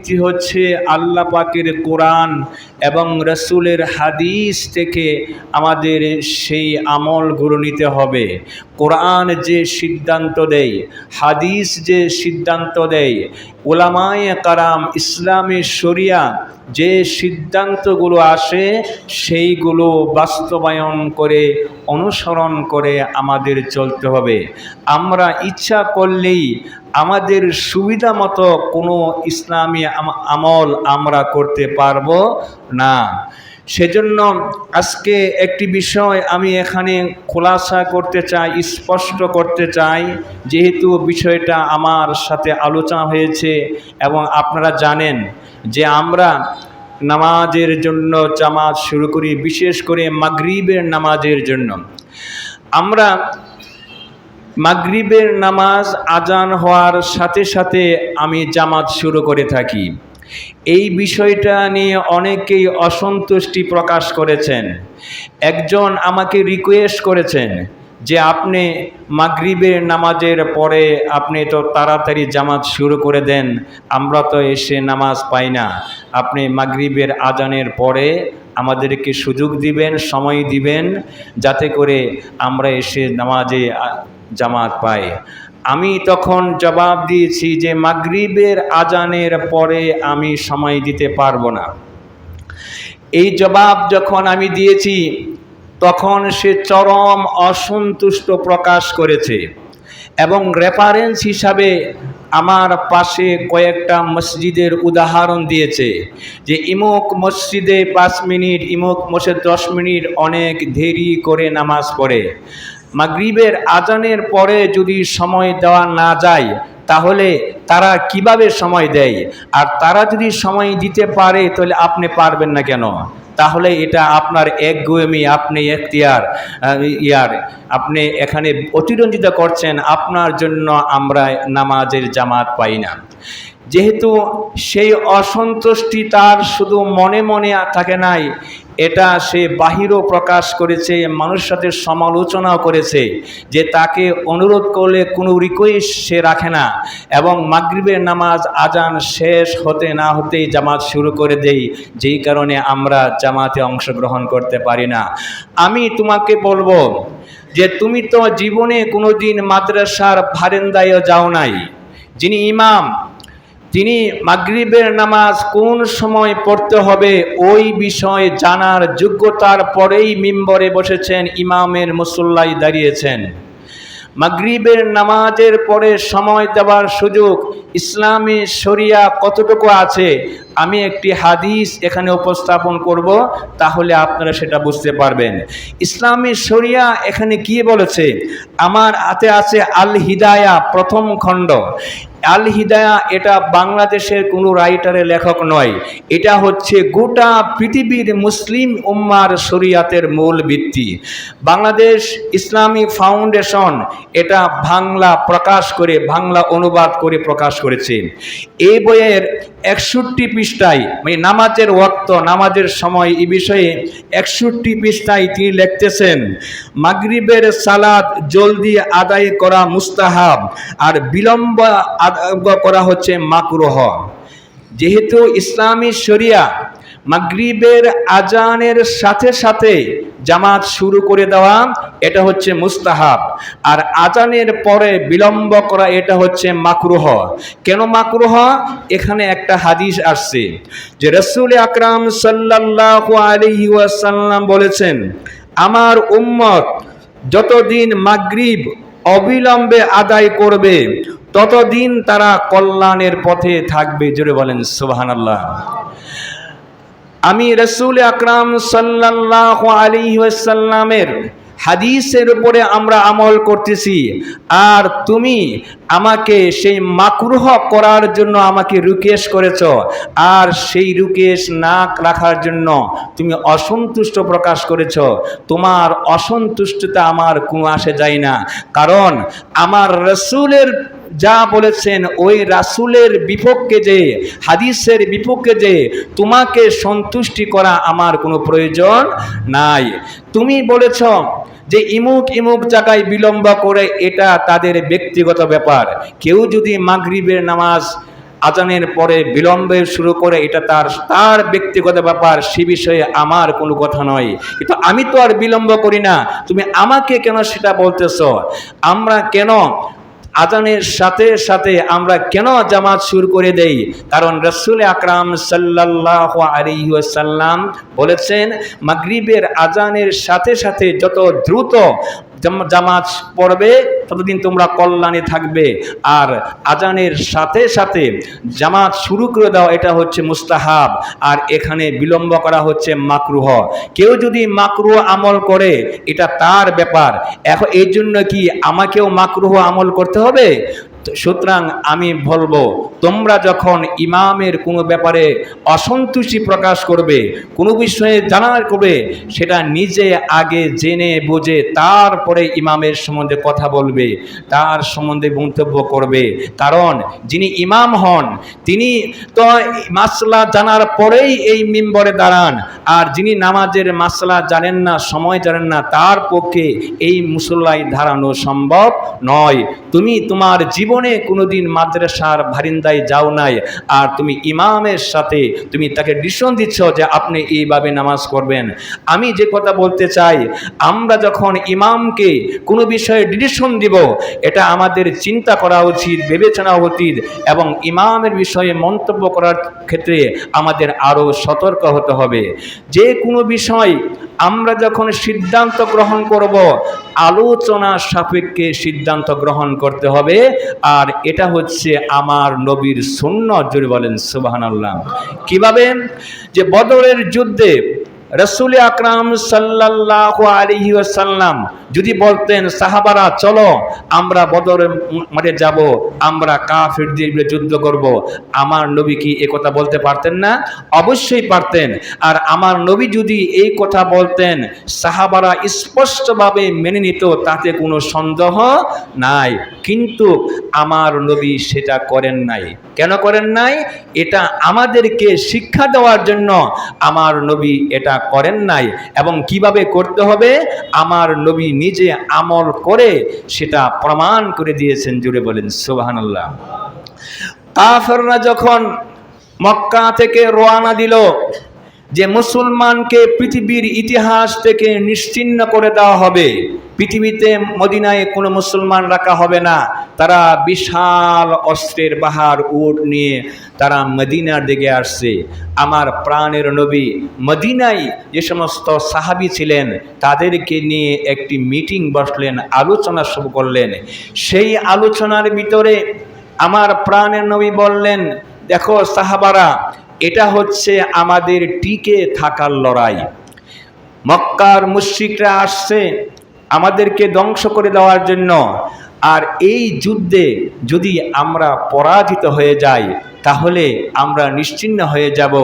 এটি হচ্ছে আল্লাহ পাকের কোরআন এবং রসুলের হাদিস থেকে আমাদের সেই আমলগুলো নিতে হবে। কোরআন যে সিদ্ধান্ত দেয়, হাদিস যে সিদ্ধান্ত দেয় ওলামায় কারাম, ইসলামী শরিয়া যে সিদ্ধান্তগুলো আসে, সেইগুলো বাস্তবায়ন করে, অনুসরণ করে আমাদের চলতে হবে। আমরা ইচ্ছা করলেই আমাদের সুবিধা মতো কোনো ইসলামী আম- আমল আমরা করতে পারব না। সেজন্য আজকে একটি বিষয় আমি এখানে খোলাসা করতে চাই, স্পষ্ট করতে চাই। যেহেতু বিষয়টা আমার সাথে আলোচনা হয়েছে এবং আপনারা জানেন যে আমরা নামাজের জন্য জামাত শুরু করি, বিশেষ করে মাগরিবের নামাজের জন্য। আমরা মাগরিবের নামাজ আজান হওয়ার সাথে সাথে আমি জামাত শুরু করে থাকি। এই বিষয়টা নিয়ে অনেকেই অসন্তুষ্টি প্রকাশ করেছেন। একজন আমাকে রিকোয়েস্ট করেছেন যে আপনি মাগরিবের নামাজের পরে আপনি তো তাড়াতাড়ি জামাত শুরু করে দেন, আমরা তো এসে নামাজ পাই না। আপনি মাগরিবের আজানের পরে আমাদেরকে সুযোগ দিবেন, সময় দিবেন, যাতে করে আমরা এসে নামাজে জামাত পায়। আমি তখন জবাব দিয়েছি যে মাগরিবের আজানের পরে আমি সময় দিতে পারব না। এই জবাব যখন আমি দিয়েছি, তখন সে চরম অসন্তুষ্ট প্রকাশ করেছে এবং রেফারেন্স হিসাবে আমার পাশে কয়েকটা মসজিদের উদাহরণ দিয়েছে যে ইমুক মসজিদে পাঁচ মিনিট, ইমুক মসজিদ দশ মিনিট অনেক দেরি করে নামাজ পড়ে। মাগরিবের আজানের পরে যদি সময় দেওয়া না যায়, তাহলে তারা কীভাবে সময় দেয়? আর তারা যদি সময় দিতে পারে, তাহলে আপনি পারবেন না কেন? তাহলে এটা আপনার এক গোয়েমি আপনি এখতিয়ার ইয়ার। আপনি এখানে অতিরঞ্জিত করছেন, আপনার জন্য আমরা নামাজের জামাত পাই না। যেহেতু সেই অসন্তুষ্টি তার শুধু মনে মনে থাকে নাই এটা সে বাহিরও প্রকাশ করেছে মানুষ সাথে সমালোচনাও করেছে, যে তাকে অনুরোধ করলে কোনো রিকোয়েস্ট সে রাখে না এবং মাগরিবের নামাজ আজান শেষ হতে না হতেই জামাত শুরু করে দেই যেই কারণে আমরা জামাতে অংশগ্রহণ করতে পারি না। আমি তোমাকে বলব যে তুমি তো জীবনে কোনোদিন মাদ্রাসার ভারেন্দায়ও যাও নাই, যিনি ইমাম তিনি মাগরিবের নামাজ কোন সময় পড়তে হবে ওই বিষয়ে জানার যোগ্যতার পরেই মিম্বরে বসেছেন ইমামের মুসল্লাই দাঁড়িয়েছেন। মাগরিবের নামাজের পরে সময় দেওয়ার সুযোগ ইসলামী শরিয়া কতটুকু আছে আমি একটি হাদিস এখানে উপস্থাপন করব, তাহলে আপনারা সেটা বুঝতে পারবেন। ইসলামী শরিয়া এখানে কি বলেছে? আমার হাতে আছে আল হিদায়া প্রথম খণ্ড। আল হিদায়া এটা বাংলাদেশের কোনো রাইটারের লেখক নয়। এটা হচ্ছে গোটা পৃথিবীর মুসলিম উম্মার শরিয়াতের মূল ভিত্তি। বাংলাদেশ ইসলামী ফাউন্ডেশন এটা বাংলা প্রকাশ করে, বাংলা অনুবাদ করে প্রকাশ করেছে। এই বইয়ের একষট্টি পৃষ্ঠায় মানে নামাজের ওক্ত নামাজের সময় এ বিষয়ে একষট্টি পৃষ্ঠায় তিনি লিখতেছেন, মাগরিবের সালাদ জলদি আদায় করা মুস্তাহাব আর বিলম্ব করা হচ্ছে মাকরুহ। যেহেতু ইসলামী শরিয়া মাগরিবের আজানের সাথে সাথে জামাত শুরু করে দেওয়া, এটা হচ্ছে মুস্তাহাব। আর আজানের পরে বিলম্ব করা, এটা হচ্ছে মাকরুহ। কেন মাকরুহ? এখানে একটা হাদিস আসছে যে রসুল আকরাম সাল্লাল্লাহু আলাইহি ওয়াসাল্লাম বলেছেন, আমার উম্মত যতদিন মাগরিব অবিলম্বে আদায় করবে, ততদিন তারা কল্যাণের পথে থাকবে। জোরে বলেন সুবহানাল্লাহ। আমি রসুল আকরাম সাল্লাহ আলী হাদিসের উপরে আমরা আমল করতেছি। আর তুমি আমাকে সেই মাকরুহ করার জন্য আমাকে রুকেশ করেছ। আর সেই রুকেশ না রাখার জন্য তুমি অসন্তুষ্ট প্রকাশ করেছ। তোমার অসন্তুষ্টতা আমার আসে যায় না। কারণ আমার রসুলের যা বলেছেন ওই রাসুলের বিপক্ষে যে, হাদিসের বিপক্ষে যে, তোমাকে সন্তুষ্টি করা আমার কোনো প্রয়োজন নাই। তুমি বলেছ যে ইমুক ইমুক জায়গায় বিলম্ব করে এটা তাদের ব্যক্তিগত ব্যাপার। কেউ যদি মাগরিবের নামাজ আজানের পরে বিলম্বে শুরু করে এটা তার তার ব্যক্তিগত ব্যাপার, সে বিষয়ে আমার কোনো কথা নয়। কিন্তু আমি তো আর বিলম্ব করি না। তুমি আমাকে কেন সেটা বলতেছ? আমরা কেন আজানের সাথে সাথে আমরা কেন জামাত শুরু করে দেই? কারণ রসুল আকরাম সাল্লাহ আলিহাসাল্লাম বলেছেন, মাগরিবের আজানের সাথে সাথে যত দ্রুত জাম- জামাত পড়বে, ততদিন তোমরা কল্যাণে থাকবে। আর আজানের সাথে সাথে জামাত শুরু করে দেওয়া এটা হচ্ছে মুস্তাহাব। আর এখানে বিলম্ব করা হচ্ছে মাকরুহ। কেউ যদি মাকরুহ আমল করে, এটা তার ব্যাপার। এখন এই জন্য কি আমাকেও মাকরুহ আমল করতে হবে? সুতরাং আমি বলব, তোমরা যখন ইমামের কোনো ব্যাপারে অসন্তুষ্টি প্রকাশ করবে, কোনো বিষয়ে জানার করবে, সেটা নিজে আগে জেনে বুঝে তারপরে ইমামের সম্বন্ধে কথা বলবে, তার সম্বন্ধে মন্তব্য করবে। কারণ যিনি ইমাম হন, তিনি তো মাসলা জানার পরেই এই মিম্বরে দাঁড়ান, আর যিনি নামাজের মাসলা জানেন না, সময় জানেন না, তার পক্ষে এই মুসল্লায় দাঁড়ানো সম্ভব নয়। তুমি তোমার জীবনে কোনোদিন মাদ্রাসার ভারিন্দায় যাও নাই। আর তুমি ইমামের সাথে তুমি তাকে ডিসিশন দিচ্ছ যে আপনি এইভাবে নামাজ করবেন আমি যে কথা বলতে চাই, আমরা যখন ইমামকে কোনো বিষয়ে ডিসিশন দিব, এটা আমাদের চিন্তা করা উচিত, বিবেচনা উচিত এবং ইমামের বিষয়ে মন্তব্য করার ক্ষেত্রে আমাদের আরও সতর্ক হতে হবে। যে কোনো বিষয় আমরা যখন সিদ্ধান্ত গ্রহণ করব, আলোচনা সাপেক্ষে সিদ্ধান্ত গ্রহণ করতে হবে। আর এটা হচ্ছে আমার নবীর শূন্য জুড়ে বলেন সুবাহান আল্লাহ কীভাবে? যে বদরের যুদ্ধে রসুল আকরাম সাল্লাহ আলহি যদি বলতেন, সাহাবারা, চলো, আমরা বদর মাঠে যাব, আমরা কাফিরদের বিরুদ্ধে যুদ্ধ করব। আমার নবী কি এ কথা বলতে পারতেন না? অবশ্যই পারতেন। আর আমার নবী যদি এই কথা বলতেন, সাহাবারা স্পষ্টভাবে মেনে নিত, তাতে কোনো সন্দেহ নাই। কিন্তু আমার নবী সেটা করেন নাই। কেন করেন নাই? এটা আমাদেরকে শিক্ষা দেওয়ার জন্য আমার নবী এটা করেন নাই। এবং কীভাবে করতে হবে? আমার নবী নিজে আমল করে সেটা প্রমাণ করে দিয়েছেন, জুড়ে বলেন সুবাহান্লাহ কাফেররা যখন মক্কা থেকে রোয়ানা দিল যে মুসলমানকে পৃথিবীর ইতিহাস থেকে নিশ্চিন্ন করে দেওয়া হবে। পৃথিবীতে, মদিনায় কোনো মুসলমান রাখা হবে না। তারা বিশাল অস্ত্রের বাহার উট নিয়ে তারা মদিনার দিকে আসছে। আমার প্রাণের নবী মদিনায় যে সমস্ত সাহাবি ছিলেন, তাদেরকে নিয়ে একটি মিটিং বসলেন, আলোচনা শুরু করলেন। সেই আলোচনার ভিতরে আমার প্রাণের নবী বললেন, দেখো সাহাবারা এটা হচ্ছে আমাদের টিকে থাকার লড়াই। মক্কার মুশ্রিকরা আসছে আমাদেরকে ধ্বংস করে দেওয়ার জন্য। আর এই যুদ্ধে যদি আমরা পরাজিত হয়ে যাই, তাহলে আমরা নিশ্চিন্ন হয়ে যাব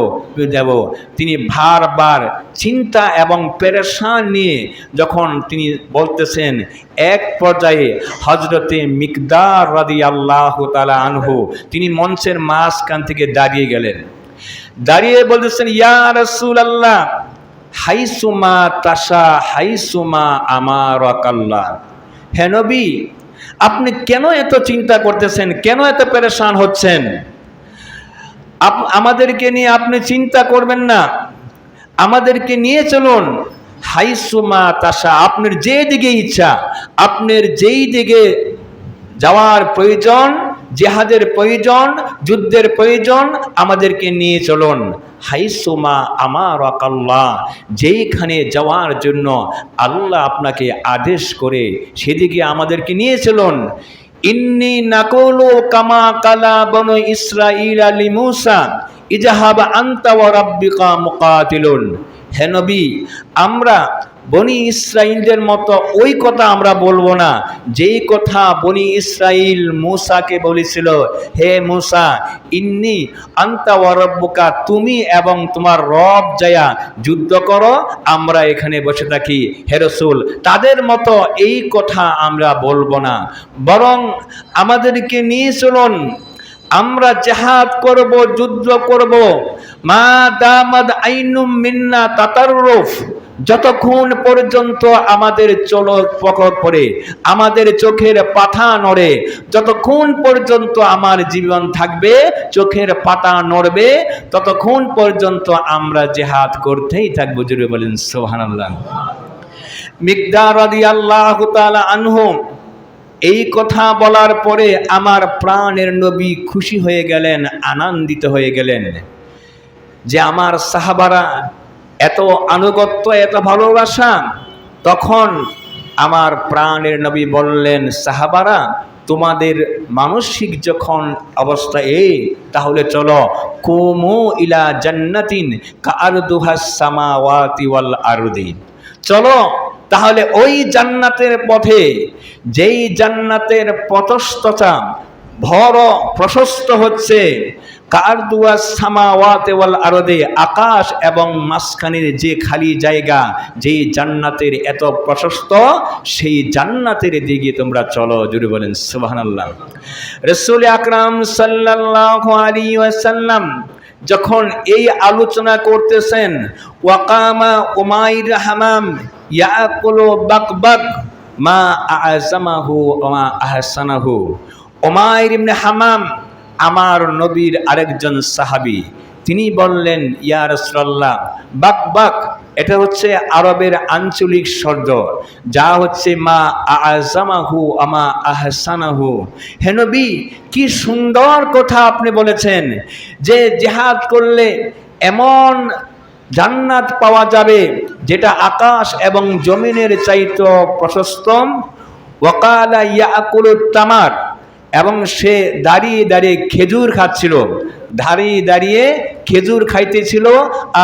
যাব। তিনি বারবার চিন্তা এবং পেরেশান নিয়ে যখন তিনি বলতেছেন, এক পর্যায়ে হজরতে মিকদার রাদি আল্লাহ তালা আনহু, তিনি মঞ্চের মাঝখান থেকে দাঁড়িয়ে গেলেন। দাঁড়িয়ে বলতেছেন, ইয়া রসুল আল্লাহ হাইসুমা তাসা হাইসুমা আমার আকাল্লা হেনবি আপনি কেন এত চিন্তা করতেছেন? কেন এত পেরেশান হচ্ছেন? আমাদেরকে নিয়ে আপনি চিন্তা করবেন না। আমাদেরকে নিয়ে চলুন। হাইসুমা তাসা আপনার যে দিকে ইচ্ছা, আপনার যেই দিকে যাওয়ার প্রয়োজন জেহাদের প্রয়োজন, যুদ্ধের প্রয়োজন, আমাদেরকে নিয়ে চলুন। হাইসুমা আমার আকাল্লাহ যেইখানে যাওয়ার জন্য আল্লাহ আপনাকে আদেশ করে সেদিকে আমাদেরকে নিয়ে চলুন। ইন্নি নাকলু কামা কালা বন ইসরাইল আলী মুসা ইজাহাব আন্তা রাব্বিকা মুকাতিলুন। হে নবী, আমরা বনি ইসরাইলদের মতো ওই কথা আমরা বলব না। যেই কথা বনি ইসরাইল মূসাকে বলেছিল, হে মূসা, ইন্নি আন্তা ওয়ারব্বুকা তুমি এবং তোমার রব জায়া যুদ্ধ করো, আমরা এখানে বসে থাকি। হে রসুল, তাদের মতো এই কথা আমরা বলব না। বরং আমাদেরকে নিয়ে চলুন। আমরা জেহাদ করব, যুদ্ধ করব। মা দামাদ আইনুম মিন্না তাতাররুফ। যতক্ষণ পর্যন্ত আমাদের চলক পকট পড়ে, আমাদের চোখের পাতা নড়ে, যতক্ষণ পর্যন্ত আমার জীবন থাকবে, চোখের পাতা নড়বে, ততক্ষণ পর্যন্ত আমরা জেহাদ করতেই থাকব। জুড়ে বলেন সোহানাল্লাহ মিকদার রাদিয়াল্লাহু তাআলা আনহু, এই কথা বলার পরে আমার প্রাণের নবী খুশি হয়ে গেলেন, আনন্দিত হয়ে গেলেন যে আমার সাহাবারা এত আনুগত্য, এত ভালোবাসা, তখন আমার প্রাণের নবী বললেন, সাহাবারা, তোমাদের মানসিক যখন অবস্থা এই, তাহলে চলো, কুমু ইলা জান্নাতিন সামাওয়াতি ওয়াল আরদি। চলো, তাহলে ওই জান্নাতের পথে, যেই জান্নাতের পথস্থতা বড় প্রশস্ত হচ্ছে। কার দুয়া সামাওয়াতে ওয়াল আরদে? আকাশ এবং মাঝখানের যে খালি জায়গা, যেই জান্নাতের এত প্রশস্ত, সেই জান্নাতের দিকে তোমরা চলো জুড়ে বলেন, সুবহানাল্লাহ। রসুল আকরাম সাল্লাল্লাহু আলাইহি ওয়াসাল্লাম যখন এই আলোচনা করতেছেন, ওয়াকামা উমাইর হামাম ইয়াকুলু বাকবাক মা ওয়া মা আহসানাহু। উমাইর ইবনে হামাম, আমার নবীর আরেকজন সাহাবি। তিনি বললেন, ইয়া রাসূলুল্লাহ, বাক বাক, এটা হচ্ছে আরবের আঞ্চলিক শব্দ। যা হচ্ছে, মা আজামাহু আমা আহসানাহু। হেনবি কি সুন্দর কথা আপনি বলেছেন যে জেহাদ করলে এমন জান্নাত পাওয়া যাবে, যেটা আকাশ এবং জমিনের চাইতে প্রশস্ত ওয়াকালা ইয়াকুলুত তামার এবং সে দাঁড়িয়ে দাঁড়িয়ে খেজুর খাচ্ছিল। দাঁড়িয়ে দাঁড়িয়ে খেজুর খাইতেছিল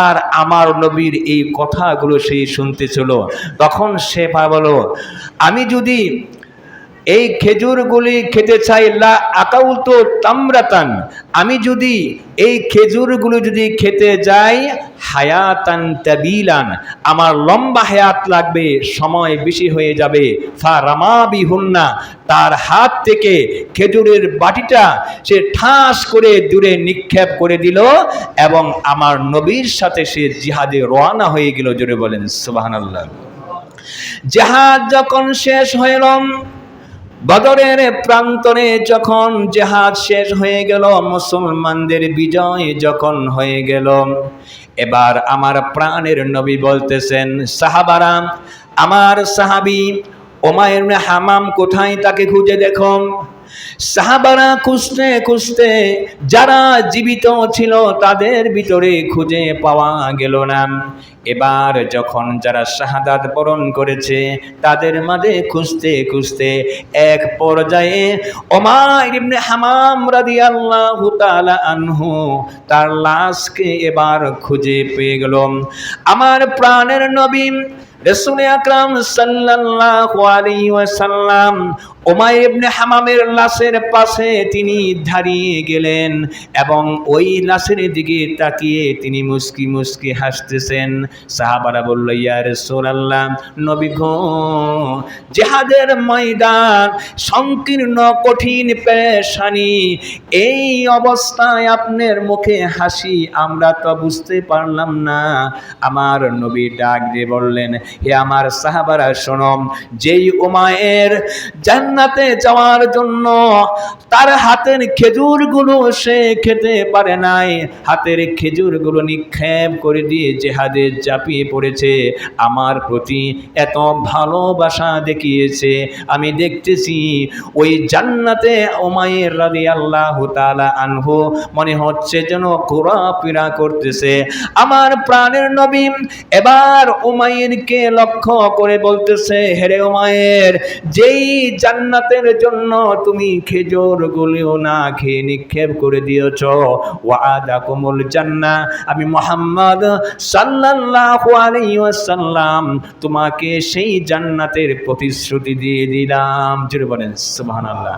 আর আমার নবীর এই কথাগুলো সে শুনতেছিল। তখন সে বলো আমি যদি এই খেজুরগুলি খেতে চাই, লা আকাউল তো তামরাতান। আমি যদি এই খেজুরগুলো যদি খেতে যাই, হায়াতান তাবিলান। আমার লম্বা হায়াত লাগবে, সময় বেশি হয়ে যাবে। ফা রামাবি হুন্না তার হাত থেকে খেজুরের বাটিটা সে ঠাস করে দূরে নিক্ষেপ করে দিল এবং আমার নবীর সাথে সে জিহাদে রওনা হয়ে গেল, জোরে বলেন, সুবহানাল্লাহ। জাহাজ যখন শেষ হইলাম বদরের প্রান্তরে যখন জেহাদ শেষ হয়ে গেল, মুসলমানদের বিজয় যখন হয়ে গেল, এবার আমার প্রাণের নবী বলতেছেন, সাহাবারা, আমার সাহাবি ওমায়ের হামাম কোথায়? তাকে খুঁজে দেখো। সাহাবারা খুঁজতে খুঁজতে যারা জীবিত ছিল তাদের ভিতরে খুঁজে পাওয়া গেল না। এবার যখন যারা শাহাদাত বরণ করেছে, তাদের মাঝে খুঁজতে খুঁজতে এক পর্যায়ে ওমার ইবনে হামাম রাদিয়াল্লাহু তাআলা আনহু তার লাশকে এবার খুঁজে পেয়ে গেল। আমার প্রাণের নবী রসুল আকরাম সাল্লাল্লাহু আলাইহি ওয়াসাল্লাম ওমাইর ইবনে হামামের লাশের পাশে তিনি দাঁড়িয়ে গেলেন এবং ওই লাশের দিকে তাকিয়ে তিনি মুস্কি মুস্কি হাসতেছেন। সাহাবারা বলল, ইয়া রাসূলুল্লাহ, নবী গো, জিহাদের ময়দান, সংকীর্ণ কঠিন পেশানি, এই অবস্থায় আপনার মুখে হাসি, আমরা তো বুঝতে পারলাম না। আমার নবী ডাক দিয়ে বললেন, হে আমার সাহাবারা শোনম যেই উমায়ের জান্নাতে যাওয়ার জন্য তার হাতের খেজুরগুলো সে খেতে পারে নাই। হাতের খেজুরগুলো নিক্ষেপ করে দিয়ে জেহাদে চাপিয়ে পড়েছে। আমার প্রতি এত ভালোবাসা দেখিয়েছে। আমি দেখতেছি ওই জান্নাতে ওমায়ের রাদি আল্লাহ তালা আনহু মনে হচ্ছে যেন ঘোরাফেরা করতেছে। আমার প্রাণের নবী এবার উমাইরকে লক্ষ্য করে বলতেছে হেরে উমায়ের যেই জান্নাতের জন্য তুমি খেজুর গুলিও না খেয়ে নিক্ষেপ করে দিয়েছ। ওয়াদা কোমল জান্না। আমি মোহাম্মদ সাল্লাল্লাহু আলাইহি তোমাকে সেই জান্নাতের প্রতিশ্রুতি দিয়ে দিলাম। জুড়ে বলেন, সুবহানাল্লাহ।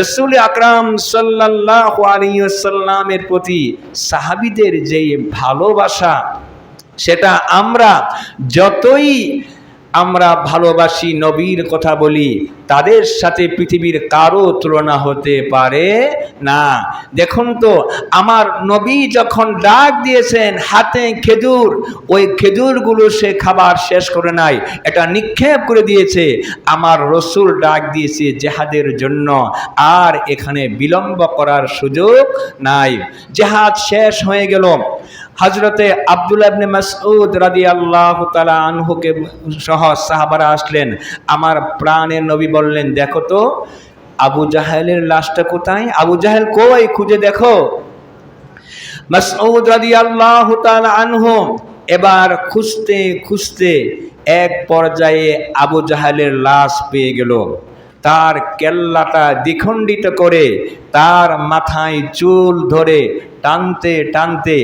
রাসূল আকরাম সাল্লাল্লাহু আলাইহি প্রতি সাহাবীদের যেই ভালোবাসা, সেটা আমরা যতই আমরা ভালোবাসি নবীর কথা বলি, তাদের সাথে পৃথিবীর কারও তুলনা হতে পারে না। দেখুন তো, আমার নবী যখন ডাক দিয়েছেন, হাতে খেজুর, ওই খেজুরগুলো সে খাবার শেষ করে নাই, এটা নিক্ষেপ করে দিয়েছে। আমার রসুল ডাক দিয়েছে জেহাদের জন্য, আর এখানে বিলম্ব করার সুযোগ নাই। জেহাদ শেষ হয়ে গেল হজরতে আবদুল্লাহ ইবনে মাসউদ তাআলা আনহুকে সহ সাহাবারা আসলেন। আমার প্রাণের নবী বললেন, দেখো তো, আবু জাহেলের লাশটা কোথায়? আবু জাহেল কই? খুঁজে দেখো। মাসউদ রাদিয়াল্লাহু তাআলা আনহু এবার খুঁজতে খুঁজতে এক পর্যায়ে আবু জাহেলের লাশ পেয়ে গেল। তার কেল্লাটা দ্বিখণ্ডিত করে তার মাথায় চুল ধরে টানতে টানতে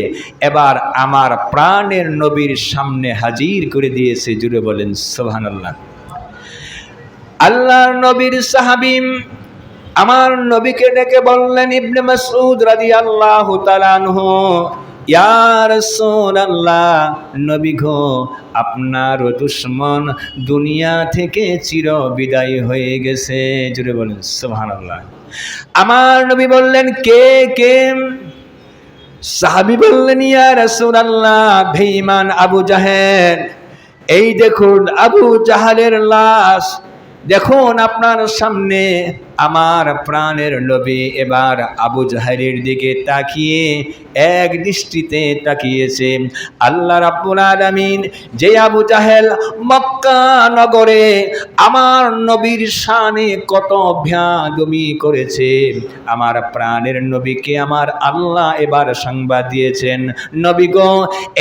এবার আমার প্রাণের নবীর সামনে হাজির করে দিয়েছে, জুড়ে বলেন সোহান আল্লাহ আল্লাহর নবীর সাহাবিম আমার নবীকে ডেকে বললেন, ইবনে রাসূলুল্লাহ, নবী গো, আপনার দুশ্মন দুনিয়া থেকে চির বিদায় হয়ে গেছে, জুড়ে বলেন, সুবহানাল্লাহ। আমার নবী বললেন, কে কে? সাহাবি বললেন, ইয়া রাসূলুল্লাহ, বেঈমান আবু জাহেল, এই দেখুন আবু জাহালের লাশ। দেখুন আপনার সামনে আমার প্রাণের নবী এবার আবু জাহেলের দিকে তাকিয়ে এক দৃষ্টিতে তাকিয়েছে। আল্লাহ রাব্বুল আলামিন যে আবু জাহেল মক্কা নগরে আমার নবীর শানে কত ভ্যাদমি করেছে। আমার প্রাণের নবীকে আমার আল্লাহ এবার সংবাদ দিয়েছেন। নবী গো,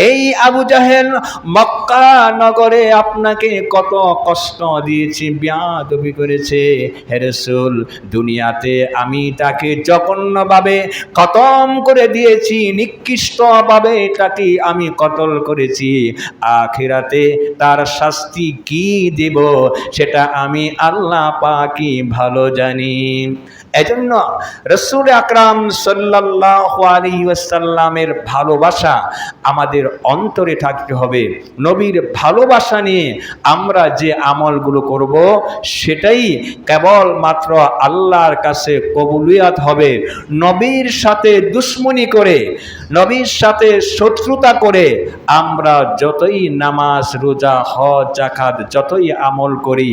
এই আবু জাহেল মক্কা নগরে আপনাকে কত কষ্ট দিয়েছি ব্যাদবি করেছে। হেরসুল দুনিয়াতে আমি তাকে জঘন্যভাবে খতম করে দিয়েছি, নিকৃষ্টভাবে তাকে আমি কতল করেছি। আখিরাতে তার শাস্তি কি দেব সেটা আমি আল্লাহ পাকি ভালো জানি। এজন্য রসুল আকরাম সাল্লাল্লাহু আলাইহি ওয়াসাল্লামের ভালোবাসা আমাদের অন্তরে থাকতে হবে। নবীর ভালোবাসা নিয়ে আমরা যে আমলগুলো করব, সেটাই কেবল মাত্র আল্লাহর কাছে কবুলিয়াত হবে। নবীর সাথে দুশ্মনী করে, নবীর সাথে শত্রুতা করে আমরা যতই নামাজ, রোজা, হজ জাকাত যতই আমল করি,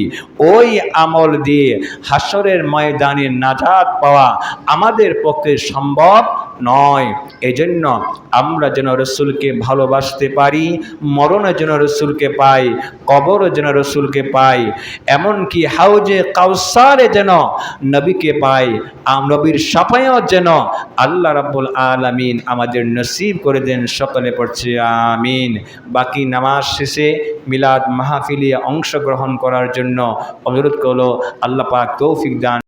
ওই আমল দিয়ে হাসরের ময়দানে নাজাত পাওয়া আমাদের পক্ষে সম্ভব নয়। এজন্য আমরা যেন রসুলকে ভালোবাসতে পারি, মরণে যেন রসুলকে পাই কবরও যেন রসুলকে পাই, এমনকি হাউজে কাউসারে যেন নবীকে পাই। নবীর সাফায়ও যেন আল্লাহ রাব্বুল আলামিন আমাদের নসিব করে দেন, সকলে পড়ছে আমিন। বাকি নামাজ শেষে মিলাদ মাহফিলে অংশগ্রহণ করার জন্য অনুরোধ করল, আল্লাহ পাক তৌফিক দান